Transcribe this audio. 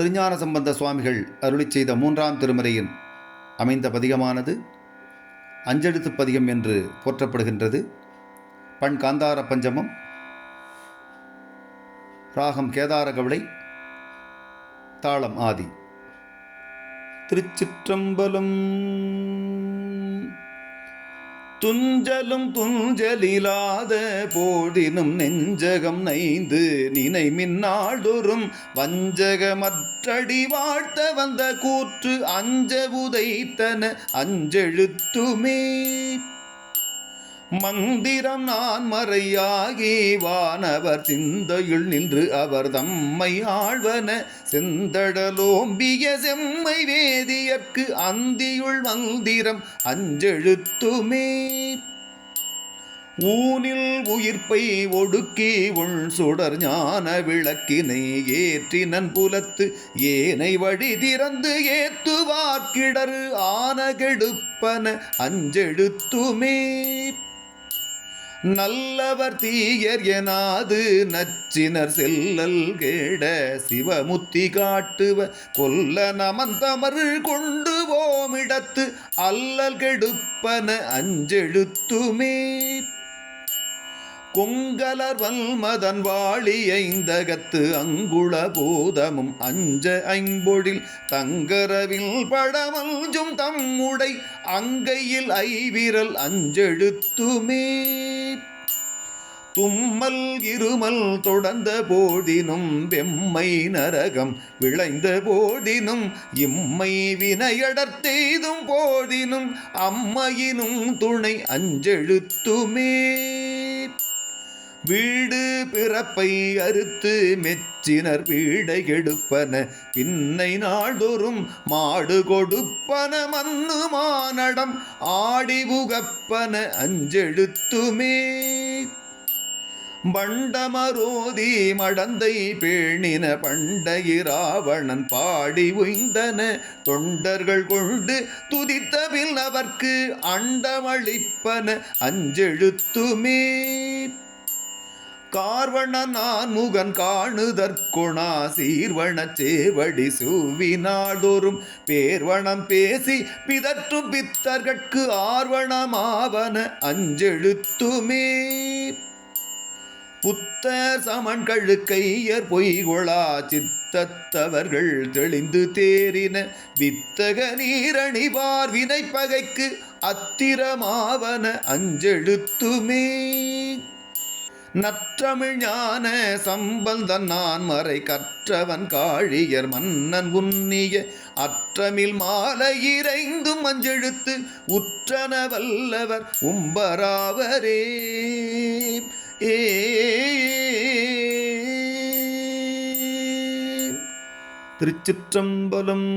திருஞான சம்பந்த சுவாமிகள் அருளி செய்த மூன்றாம் திருமறையின் அமைந்த பதிகமானது அஞ்செழுத்து பதிகம் என்று போற்றப்படுகின்றது. பண் காந்தார பஞ்சமம் ராகம் கேதார கவளை தாளம் ஆதி. திருச்சிற்றம்பலம் துஞ்சலும் துஞ்சலிலாத போதினும் நெஞ்சகம் நைந்து நினை மின்னாடொரும் வஞ்சகமற்றடி வாழ்த்த வந்த கூற்று அஞ்ச உதைத்தன அஞ்செழுத்துமே. மந்திரம் நான் மறையாகி வானவர் சிந்தையுள் நின்று அவர் தம்மை ஆழ்வன செந்தடலோம்பிய செம்மை வேதியற்கு அந்தியுள் மந்திரம் அஞ்செழுத்துமே. ஊனில் உயிர்ப்பை ஒடுக்கி உள் சுடர் ஞான விளக்கினை ஏற்றினன் புலத்து ஏனை வழி திறந்து ஏத்துவார்க்கிடரு ஆன கெடுப்பன அஞ்செழுத்துமே. நல்லவர் தீயர் எனாது நச்சினர் செல்லல் கேட சிவமுத்தி காட்டுவ கொல்ல நமந்தமரு கொண்டு ஓமிடத்து அல்லல் கெடுப்பன அஞ்செழுத்துமே. கொங்கலர்வல் மதன் வாழி ஐந்தகத்து அங்குள பூதமும் அஞ்ச ஐம்பொழில் தங்கரவில் படமல்ஜும் தம்முடை அங்கையில் ஐவிரல் அஞ்செழுத்துமே தும்மல் இருமல் தொடர்ந்த போதினும் வெம்மை நரகம் விளைந்த போதினும் இம்மை வினையடர்த்தெய்தும் போதினும் அம்மையினும் துணை அஞ்செழுத்துமே வீடு பிறப்பை அறுத்து மெச்சினர் வீடை கெடுப்பன. பின்னை நாள்தோறும் மாடு கொடுப்பன. மண்ணு மானடம் ஆடி புகப்பன. அஞ்செழுத்துமே. பண்டமரோதி மடந்தை பேணின. பண்டையிராவணன் பாடி உய்ந்தன. தொண்டர்கள் கொண்டு துதித்தபில் அவர்க்கு அண்டமளிப்பன. அஞ்செழுத்துமே. கார்வண நான் முகன் காணுதற்கொணா சீர்வண சேவடி சூவினாடொரும் பேர்வணம் பேசி பிதற்றும் பித்தர்கட்கு ஆர்வணமாவன அஞ்செழுத்துமே. புத்த சமன் கழுக்கையர் பொய்கொளா சித்தத்தவர்கள் தெளிந்து தேறின வித்தக நீரணிவார் வினைப்பகைக்கு அத்திரமாவன அஞ்செழுத்துமே. நற்றமிழ் ஞான சம்பந்தன் நான் மறை கற்றவன் காழியர் மன்னன் உன்னிய அற்றமில் மாலை இறைந்தும் மஞ்செழுத்து உற்றன வல்லவர் உம்பராவரே. ஏ. திருச்சிற்றம்பலம்.